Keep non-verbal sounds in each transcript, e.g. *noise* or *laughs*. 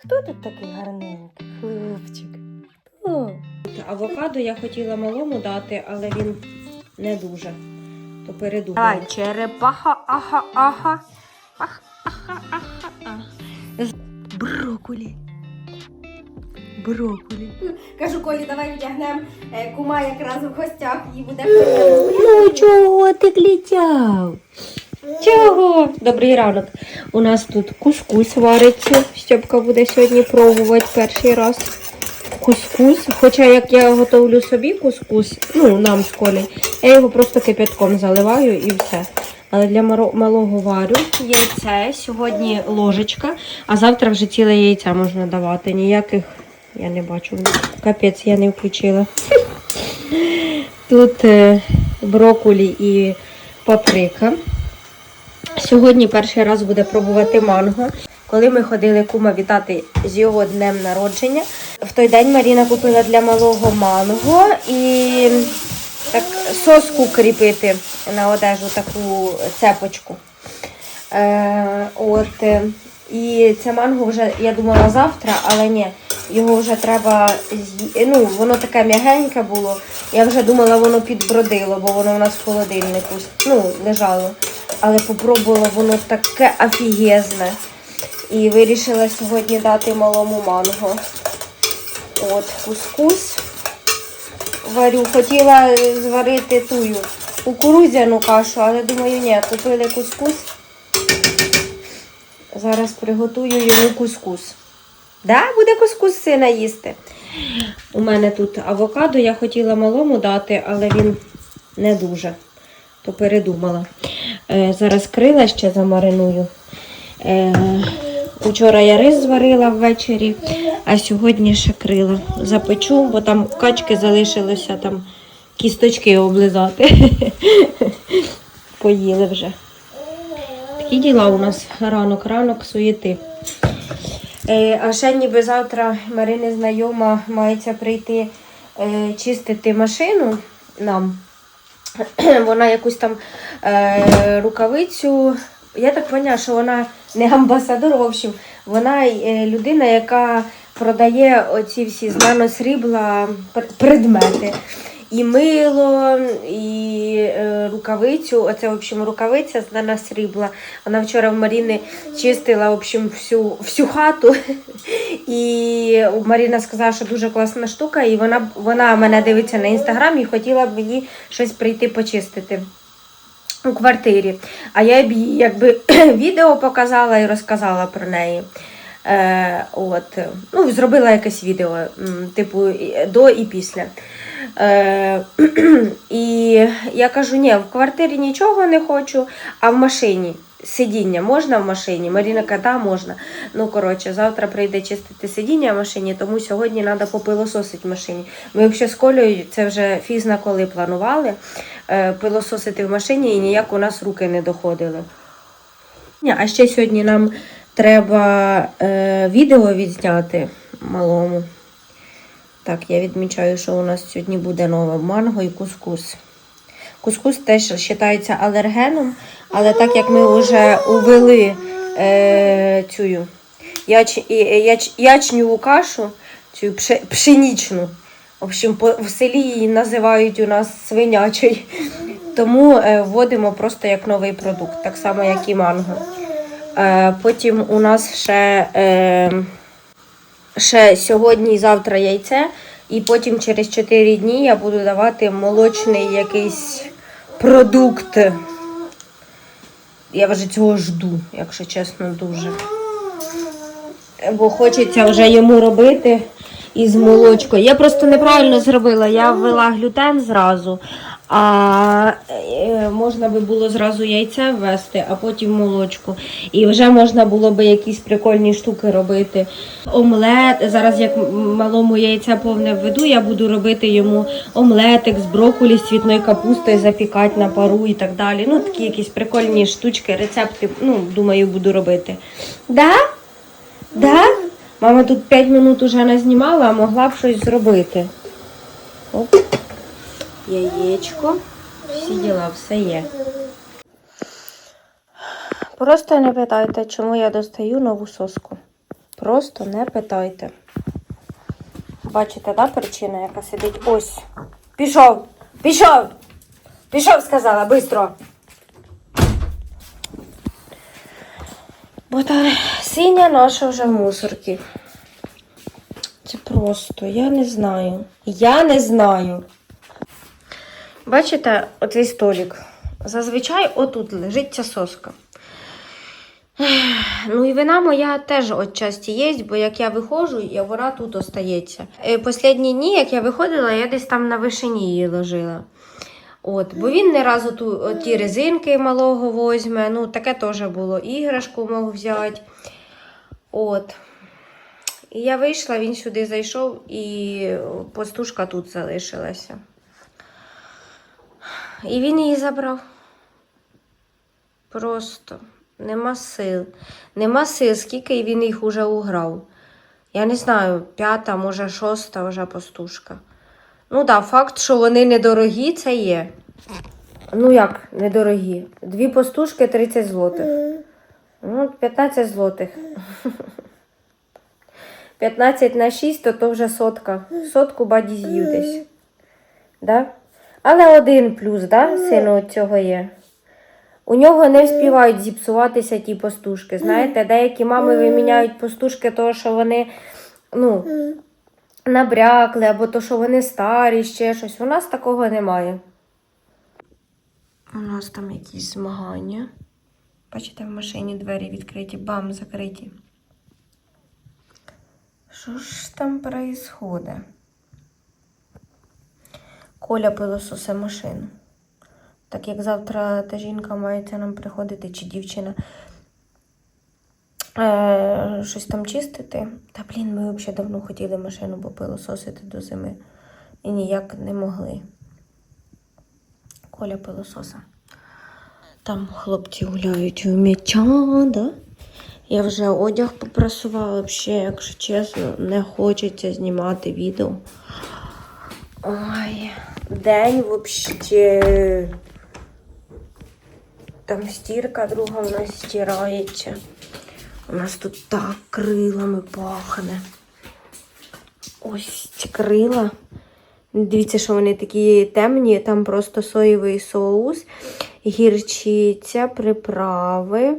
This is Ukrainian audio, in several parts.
Хто тут такий гарненький? Хлопчик. Хто? Авокадо я хотіла малому дати, але він не дуже. То передумала. Давай, черепаха, ага, ага. Ах, аха, аха, ага. Брокулі. Брокулі. Кажу, Колі, давай вдягнемо кума якраз в гостях, їй буде Ну чого ти клітяв? Чого? Добрий ранок. У нас тут кускус вариться. Стьопка буде сьогодні пробувати перший раз. Кускус. Хоча як я готовлю собі кускус, ну нам з колі, я його просто кипятком заливаю і все. Але для малого варю яйце, сьогодні ложечка, а завтра вже ціле яйця можна давати. Ніяких я не бачу. Капець, я не включила. Тут е, брокколі і паприка. Сьогодні перший раз буде пробувати манго. Коли ми ходили кума вітати з його днем народження, в той день Маріна купила для малого манго і так соску кріпити на одежу, таку цепочку. Е, от, е, і це манго вже, я думала, завтра, але ні, його вже треба з'ї- Ну, воно таке м'ягеньке було. Я вже думала, воно підбродило, бо воно у нас в холодильнику ну, лежало. Але попробувала воно таке офігезне. І вирішила сьогодні дати малому манго. От, кускус варю. Хотіла зварити тую кукурудзяну кашу, але думаю, ні, купили кускус. Зараз приготую йому кускус. Да, буде кускус сина їсти. У мене тут авокадо, я хотіла малому дати, але він не дуже. То передумала. Е, зараз крила ще замариную. Е, Учора я рис зварила ввечері, а сьогодні ще крила запечу, бо там качки залишилося там кісточки облизати. *laughs* Поїли вже. Такі діла у нас ранок-ранок суєти. Е, а ще ніби завтра Марини знайома мається прийти е, чистити машину нам. *clears throat* Вона якусь там е, рукавицю. Я так поняла, що вона не амбасадор, в общем, вона е, людина, яка продає оці всі з наносрібла пр- предмети. І мило, і е, рукавицю. Оце, в общем, рукавиця з наносрібла. Вона вчора в Маріни чистила в общем, всю, всю хату. *laughs* І Маріна сказала, що дуже класна штука, і вона, вона мене дивиться на інстаграм і хотіла б мені щось прийти почистити у квартирі. А я б їй якби *clears throat* відео показала і розказала про неї. Е, от, ну, зробила якесь відео, типу, до і після. Е, *clears throat* і я кажу, ні, в квартирі нічого не хочу, а в машині. Сидіння можна в машині? Маріна каже, да, можна. Ну, коротше, завтра прийде чистити сидіння в машині, тому сьогодні треба попилососити в машині. Ми взагалі з Колею це вже фізна коли планували е, пилососити в машині і ніяк у нас руки не доходили. А ще сьогодні нам треба е, відео відзняти малому. Так, я відмічаю, що у нас сьогодні буде нове манго і кускус. Кускус теж вважається алергеном, але так як ми вже увели е, цю яч, і- яч, ячневу кашу, цю пше- пшенічну, в общем, в селі її називають у нас свинячою, тому е, вводимо просто як новий продукт, так само, як і манго. Е, потім у нас ще, е, ще сьогодні і завтра яйце, і потім через 4 дні я буду давати молочний якийсь продукт. Я вже цього жду, якщо чесно, дуже. Бо хочеться вже йому робити із молочкою. Я просто неправильно зробила. Я ввела глютен зразу, а е, можна би було зразу яйце ввести, а потім молочку. І вже можна було би якісь прикольні штуки робити. Омлет. Зараз як малому яйце повне введу, я буду робити йому омлетик з брокколі, з цвітною капустою, запікати на пару і так далі. Ну, такі якісь прикольні штучки, рецепти, ну, думаю, буду робити. Да? Да? Мама тут 5 минут уже не знімала, а могла б щось зробити. Оп. Яєчко. Всі діла, все є. Просто не питайте, чому я достаю нову соску. Просто не питайте. Бачите, да, причина, яка сидить? Ось. Пішов! Пішов! Пішов, сказала, бистро. Бо та синя наша вже в мусорці. Це просто, я не знаю. Я не знаю. Бачите, оцей столик. Зазвичай отут лежить ця соска. Ну і вина моя теж отчасті є, бо як я виходжу, і вона тут остається. Е, Послідні дні, як я виходила, я десь там на вишині її ложила. От, бо він не разу ту, ті резинки малого возьме. Ну, таке теж було. Іграшку мог взяти. От. І я вийшла, він сюди зайшов, і пастушка тут залишилася. І він її забрав. Просто нема сил. Нема сил, скільки він їх уже уграв. Я не знаю, п'ята, може, шоста вже пастушка. Ну так, факт, що вони недорогі, це є. Ну як недорогі? Дві пастушки 30 злотих. Ну, 15 злотих. 15 на 6, то то вже сотка. Сотку баді з'їв десь. Да? Але один плюс, да, сину цього є. У нього не вспівають зіпсуватися ті пастушки. Знаєте, деякі мами виміняють пастушки, того, що вони ну, набрякли, або то, що вони старі, ще щось. У нас такого немає. У нас там якісь змагання. Бачите, в машині двері відкриті, бам, закриті. Що ж там происходит? Коля пилососе машину. Так як завтра та жінка мається нам приходити, чи дівчина е, щось там чистити. Та блін, ми взагалі давно хотіли машину попилососити до зими. І ніяк не могли. Коля пилососа. Там хлопці гуляють у м'яча, да? Я вже одяг попрасувала, взагалі, якщо чесно, не хочеться знімати відео. Ой, день взагалі. Там стірка друга в нас стирається. У нас тут так крилами пахне. Ось ці крила. Дивіться, що вони такі темні, там просто соєвий соус, гірчиця, приправи.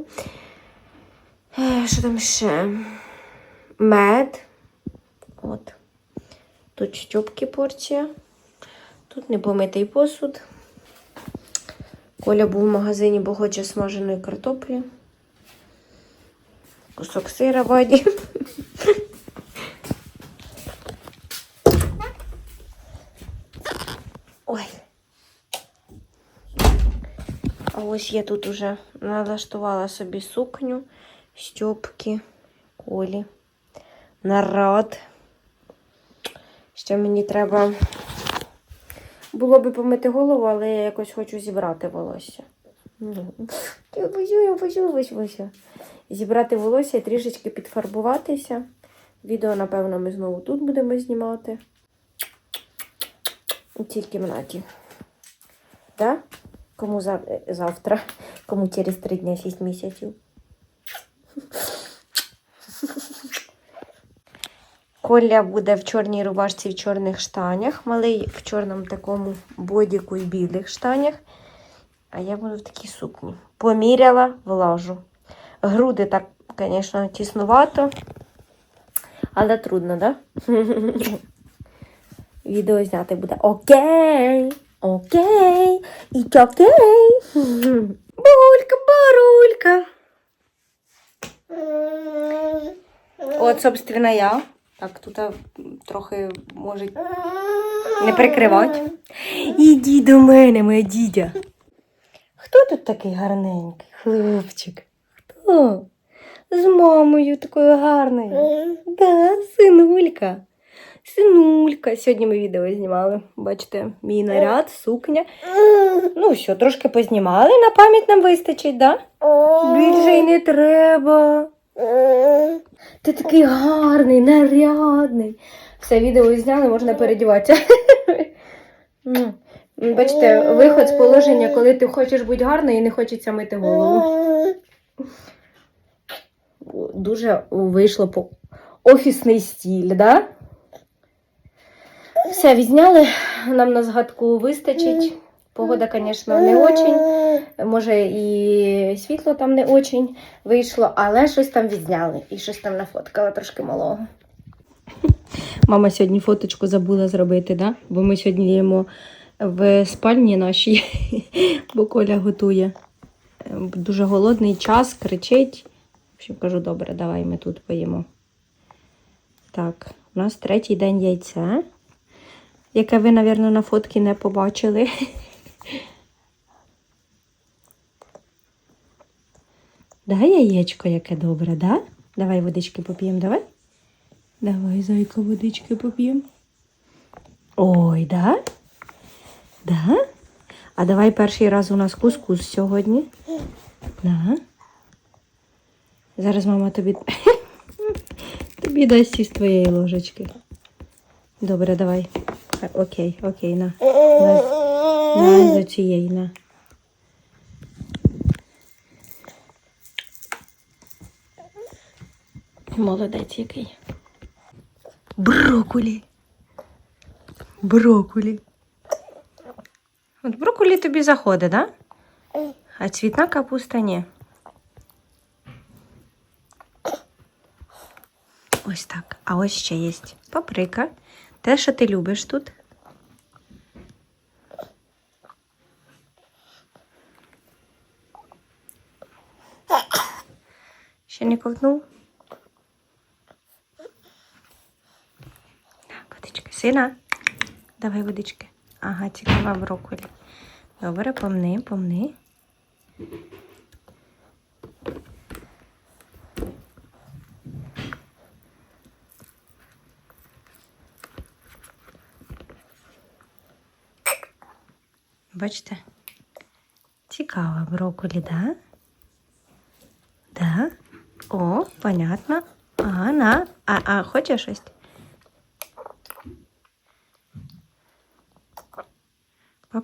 Е, Що там ще? Мед. От. Тут щопки порція. Тут непомитий посуд. Коля був в магазині, бо хоче смаженої картоплі. Кусок сира ваді. Ой. А ось я тут уже налаштувала собі сукню, щопки, колі, нарад. Ще мені треба було би помити голову, але я якось хочу зібрати волосся. Ну, Я бачу, я бачу, бачу, бачу. Зібрати волосся і трішечки підфарбуватися. Відео, напевно, ми знову тут будемо знімати. У цій кімнаті. Да? Кому зав... завтра, кому через три дні 6 місяців. Коля буде в чорній рубашці в чорних штанях, малий в чорному такому бодіку і білих штанях. А я буду в такій сукні. Поміряла, влажу. Груди так, звісно, тіснувато, але трудно, так? Да? *laughs* Відео зняти буде окей. Окей. І окей. Булька, барулька. От, собственно, я. Так, тут трохи може не прикривати. Іди до мене, моя дідя. Хто тут такий гарненький хлопчик? Хто? З мамою такою гарною. Да, синулька. Синулька. Сьогодні ми відео знімали. Бачите, мій наряд, сукня. Ну що, трошки познімали, на пам'ять нам вистачить, да? Більше й не треба. Ти такий гарний, нарядний. Все, відео зняли, можна передіватися. Бачите, виход з положення, коли ти хочеш бути гарною і не хочеться мити голову. Дуже вийшло по офісний стіль, да? Все, відзняли, нам на згадку вистачить. Погода, звісно, не очень. Може, і світло там не очень вийшло, але щось там відзняли і щось там нафоткала трошки малого. Мама сьогодні фоточку забула зробити, да? бо ми сьогодні їмо в спальні нашій, *laughs* бо Коля готує. Дуже голодний час, кричить. В общем, кажу, добре, давай ми тут поїмо. Так, у нас третій день яйця, яке ви, мабуть, на фотки не побачили. *laughs* Да, яєчко яке добре, да? Давай водички поп'ємо, давай. Давай, зайка, водички поп'ємо. Ой, да? Да? А давай перший раз у нас кускус сьогодні. Да. Зараз мама тобі. *laughs* тобі дасть із твоєї ложечки. Добре, давай. Окей, окей, на. На, на з цієї, на. Молодець який. Брокколі. Брокколі. От брокколі тобі заходить, да? А цвітна капуста ні. Ось так. А ось ще є паприка. Те, що ти любиш тут. Ще не ковтнув? Так, водички. Сина, давай водички. Ага, цікава брокколі. Добре, помни, помни. Бачите? Цікава брокколі, да? Да? О, понятно. Ага, на. А, а хочеш щось?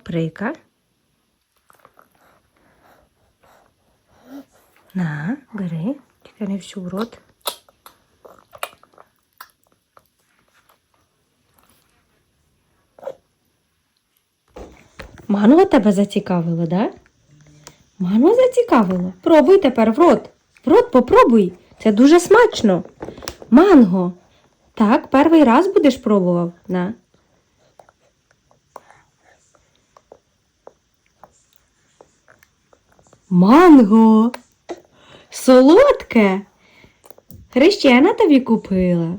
Паприка. На, бери. Тільки не всю в рот. Манго тебе зацікавило, да? Манго зацікавило. Пробуй тепер в рот. В рот попробуй. Це дуже смачно. Манго. Так, перший раз будеш пробував. На. Манго. Солодке. Хрещена тобі купила.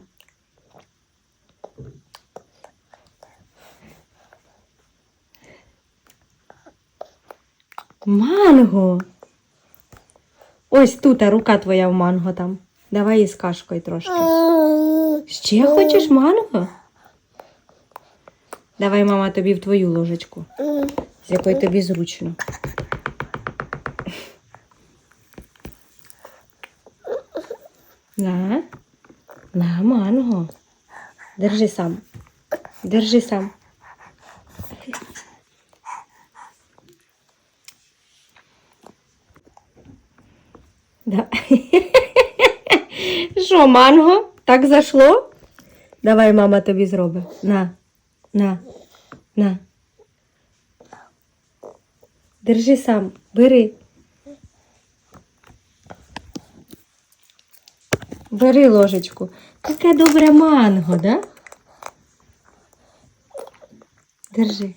Манго. Ось тут а рука твоя в манго там. Давай із кашкою трошки. Ще хочеш манго? Давай, мама, тобі в твою ложечку, з якої тобі зручно. На, на манго. Держи сам. Держи сам. Да. *laughs* Що, манго? Так зашло? Давай, мама тобі зробить. На, на, на. Держи сам, бери. Бери ложечку. Таке добре манго, да? Держи.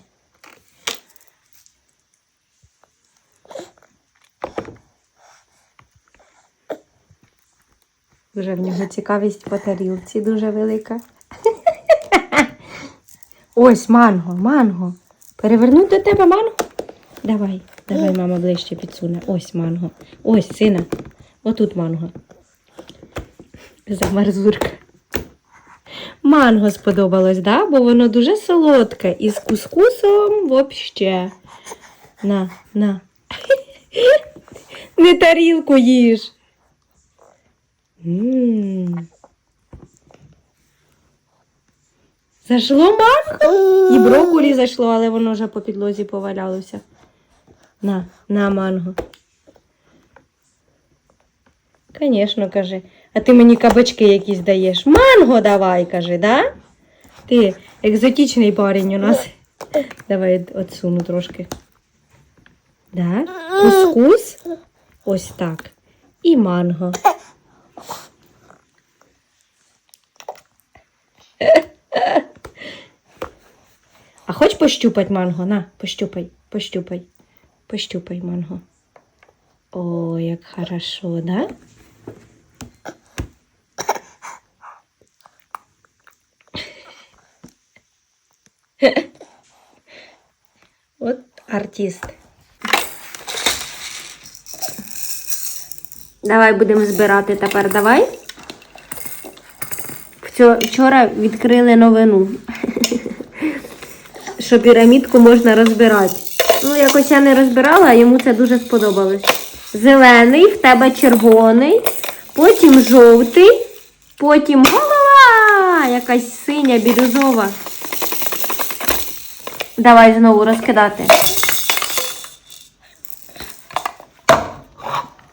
Вже в нього цікавість по тарілці дуже велика. *laughs* Ось манго, манго. Перевернуть до тебе манго? Давай, давай, мама ближче підсуне. Ось манго. Ось, сина. Отут манго. Замерзурка. Манго сподобалось, да? Бо воно дуже солодке. І з кускусом вообще. На, на. *laughs* Не тарілку їж. М. Зашло манго? І брокколі зайшло, але воно вже по підлозі повалялося. На, на манго. Звісно, каже. А ти мені кабачки якісь даєш. Манго давай, каже, да? Ти екзотичний парень у нас. Давай отсуну трошки. Да? Кускус. Ось так. І манго. А хоч пощупать манго? На, пощупай, пощупай, пощупай манго. О, як хорошо, да? *laughs* От артист. Давай будемо збирати тепер, давай. Вчора відкрили новину, *laughs* що пірамідку можна розбирати. Ну, якось я не розбирала, а йому це дуже сподобалось. Зелений, в тебе червоний, потім жовтий, потім голова, якась синя, бірюзова. Давай знову розкидати.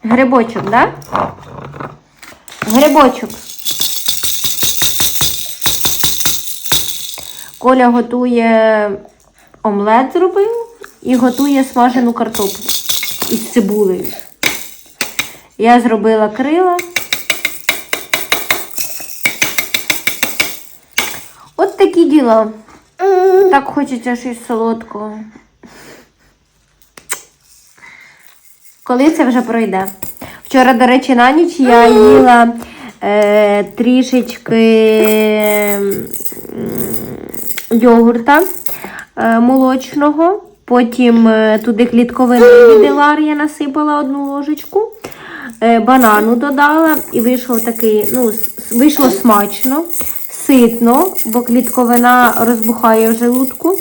Грибочок, да? Грибочок. Коля готує омлет зробив і готує смажену картоплю із цибулею. Я зробила крила. От такі діла. Так хочеться щось солодкого. Коли це вже пройде? Вчора, до речі, на ніч я їла е, трішечки йогурта е, молочного. Потім е, туди клітковини від Делар я насипала одну ложечку. Е, банану додала і вийшов такий, ну, вийшло смачно, ситно, бо клітковина розбухає в желудку.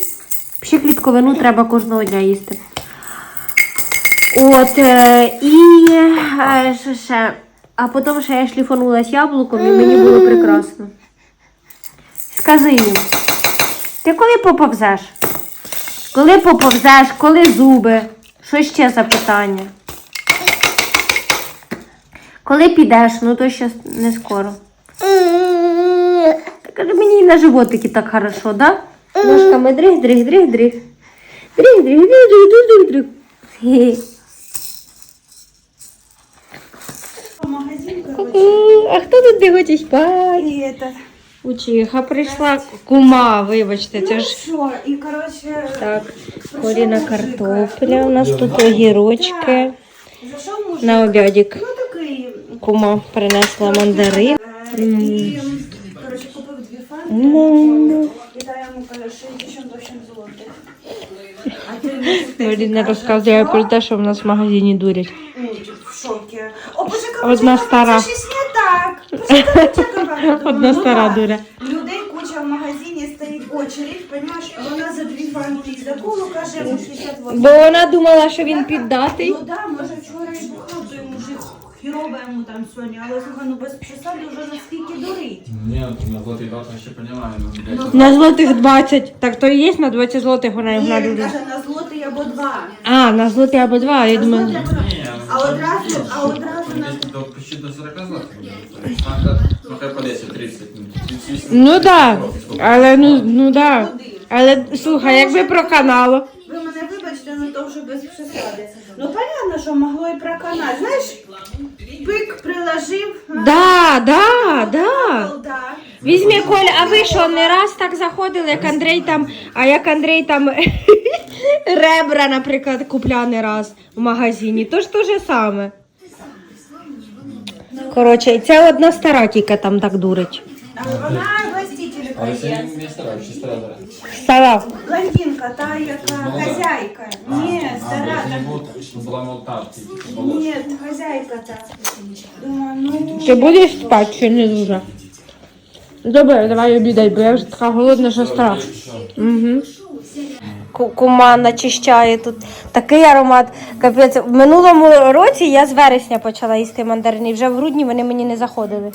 Ще клітковину треба кожного дня їсти. От, е, і е, що ще? А потім ще я шліфанулась яблуком і мені було прекрасно. Скажи їм, ти коли поповзеш? Коли поповзеш, коли зуби? Що ще за питання? Коли підеш, ну то ще не скоро. Каже, мені і на животики так хорошо, да? Ножками дрих, дрих, дрих, дрих. Дрих, дрих, дрих, дрих, дрих, дрих, дрих. Хе. Ку-ку. А хто тут хоче спати? І это. Учиха прийшла. Кума, вибачте, це Ну ж що, і коротше, так. Коріна картопля. У нас тут огірочки. зайшов мужик. На обідик. Ну такий. Кума принесла мандарин. е, І, Маріна розказує про те, що в нас в магазині дурять. Ну. О, почекай, Одна стара. Це щось не так. Почекай, почекай. Одна ну стара да. дура. Людей куча в магазині стоїть очередь, понімаєш, вона за дві фанти за колу каже, йому 68. Бо вона думала, що він піддатий. Ну да, може вчора і бухав той мужик, йому там сьогодні, але слухай, ну без присади вже наскільки дурить. Нет, на злотий дат ще понимаю, ну. На злотих 20. Так то і є на 20 злотих вона його Ні, каже на злотий або два. А, на злотий або два, я На думаю. злотий або два. Ні, А одразу, а одразу на... Десь до, почти до 40 злотих. Ну хай по 10, 30, ну, 38. Ну так, але ну, ну да. Але слухай, якби проканало. Ви вибачте, ну то вже без присади. Ну понятно, що могло і проканати. Знаєш, пик приложив. Да, да, да. Да. Візьми, Коля, а ви що, не раз так заходили, як Андрій там, а як Андрій там *laughs* ребра, наприклад, купляв не раз в магазині, то ж те же саме. Коротше, і ця одна стара тільки там так дурить. А вона властитель Але сьогодні не стара, чи стара зараз. Стара. Блондинка, та яка хазяйка. Ні, стара. А, та- не була молота, типу. Ні, хазяйка та. Думаю, ну... Ти будеш спати чи не дуже? Добре, давай обідай, бо я вже така голодна, що страшно. Угу. Кума начищає тут такий аромат. Капець. В минулому році я з вересня почала їсти мандарини. Вже в грудні вони мені не заходили.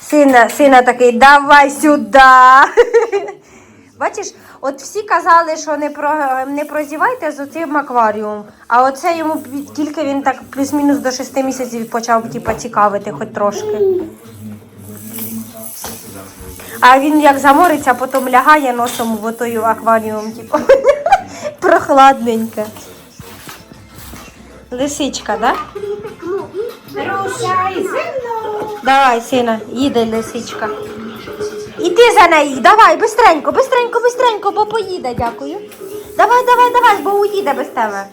Сина, сина такий, давай сюди. *laughs* Бачиш, от всі казали, що не про не прозівайте з цим акваріумом. А оце йому тільки він так плюс-мінус до 6 місяців почав типа, цікавити, хоч трошки. А він як замориться, а потім лягає носом в той акваріум, типу, *laughs* прохладненьке. Лисичка? Да? Рушай. Давай, сина, їде лисичка. Іди за нею, давай, бистренько, бистренько, бистренько, бо поїде, дякую. Давай, давай, давай, бо уїде без тебе.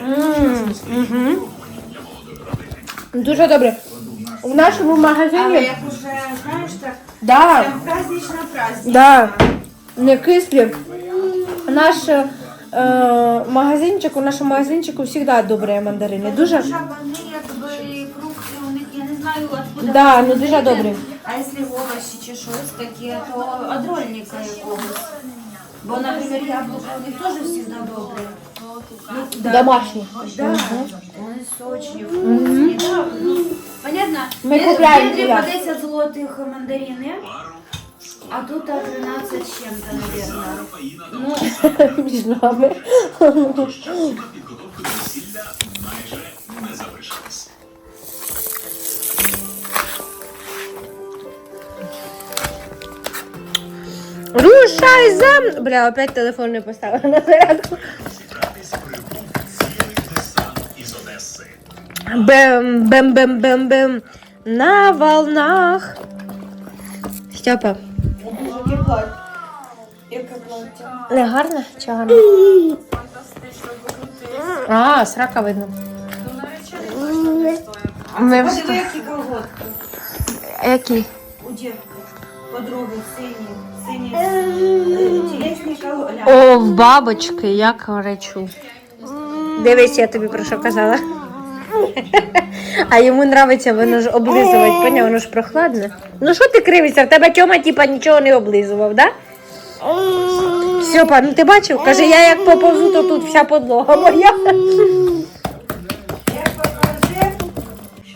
М, мгм. Дуже добре. У нашому Але магазині. як уже, знаєш, так, Да, прям празднично праздник. да, не кислі. Наш е, магазинчик, у нашому магазинчику завжди добрі мандарини. Дуже. Щоб вони якби фрукти, у них, я не знаю, откуда. Да, вони ну дуже добрі. А якщо овочі чи щось таке, то одрольника якогось. Бо, наприклад, яблука у них теж завжди добрі. Ну, да. Домашні. Да, вони сочні, вкусні. Да, ну, понятно? Ми Є- купляємо в для. по 10 злотих мандарини, а тут а, 13 з чим-то, мабуть. Ну, Між нами. Рушай зам... Бля, опять телефон не поставила на зарядку. Бем, бем, бем, бем, бем. На волнах. Степа, не гарно чи гарно? А, срака видно. Ми Подиви, вста- які колготки. Які? У дівки. Подруги сині. Сині. Тілесні колготки. О, в бабочки, як речу. Дивись, я тобі про що казала. А йому нравиться воно ж облизувати, поняв, воно ж прохладне. Ну що ти кривишся? В тебе тьома типа нічого не облизував, да? Степа, ну ти бачив? Каже, я як поповзу, то тут вся подлога моя. Як.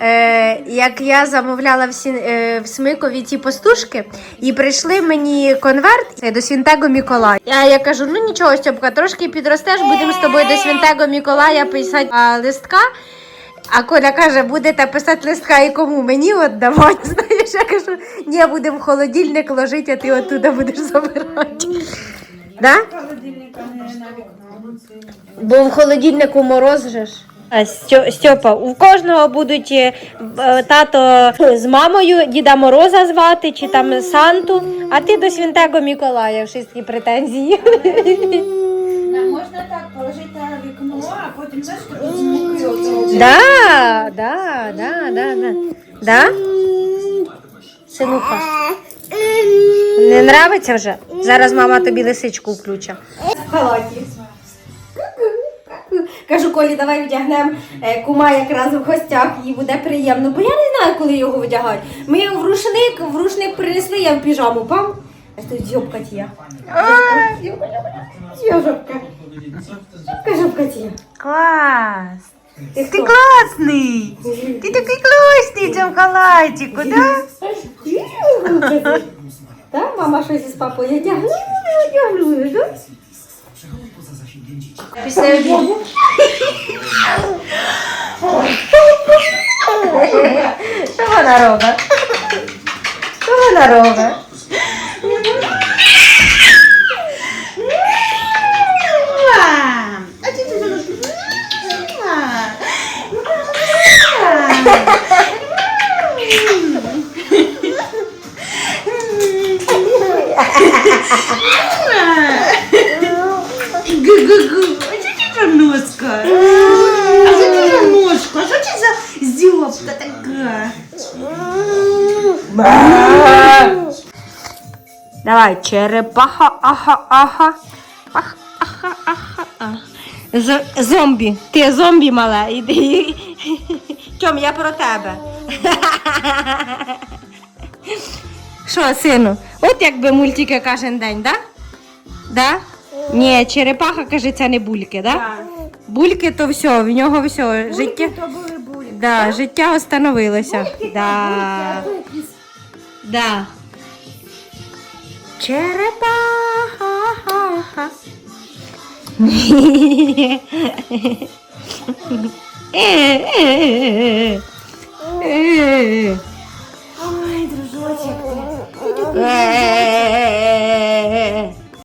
Е, як я замовляла в, Сін, е, в Смикові ті постушки, і прийшли мені конверт до Свінтего Миколая. Я, я кажу, ну нічого, Стьопка, трошки підростеш, будемо з тобою до Свінтего Миколая писати листка. А Коля каже, будете писати листка і кому мені віддавати. *laughs* Знаєш, я кажу, ні, будемо в холодильник ложити, а ти оттуда будеш забирати. Да? Бо в холодильнику мороз же ж. А Стьопа, у кожного будуть е, е, тато з мамою Діда Мороза звати чи там Санту, а ти до Святого Миколая всі претензії. На- Можна так положити на а потім знаєш, тут звуки оцього. Да, да, да, да, да. Да? Синуха. Не нравиться вже? Зараз мама тобі лисичку включить. Халаті. Кажу, Колі, давай вдягнемо е, кума якраз в гостях, їй буде приємно, бо я не знаю, коли його вдягати. Ми в рушник, в рушник принесли, я в піжаму пам. А тут зьобка тія. Зьобка. Жопка, жопка тія. Клас! Ти, класний! Ти такий класний в цьому халатику, да? Так, мама щось із папою одягнула, одягнула, да? Після обіду. Що вона робить? Що вона робить? Гу-гу-гу. А що це за носка? А що це за ножка? А що це за зьобка така? Давай, черепаха, аха, аха. Ах. З- зомбі. Ти зомбі мале. Іди. Тьом, я про тебе. Що, сину? От якби мультики кожен день, да? Да? Ні, черепаха, каже, це не бульки, да? Бульки то все, в нього все. Життя, То були бурі. да, життя остановилося. Да. Да. Черепаха. Ой, дружочек. 예. 예, 예, 예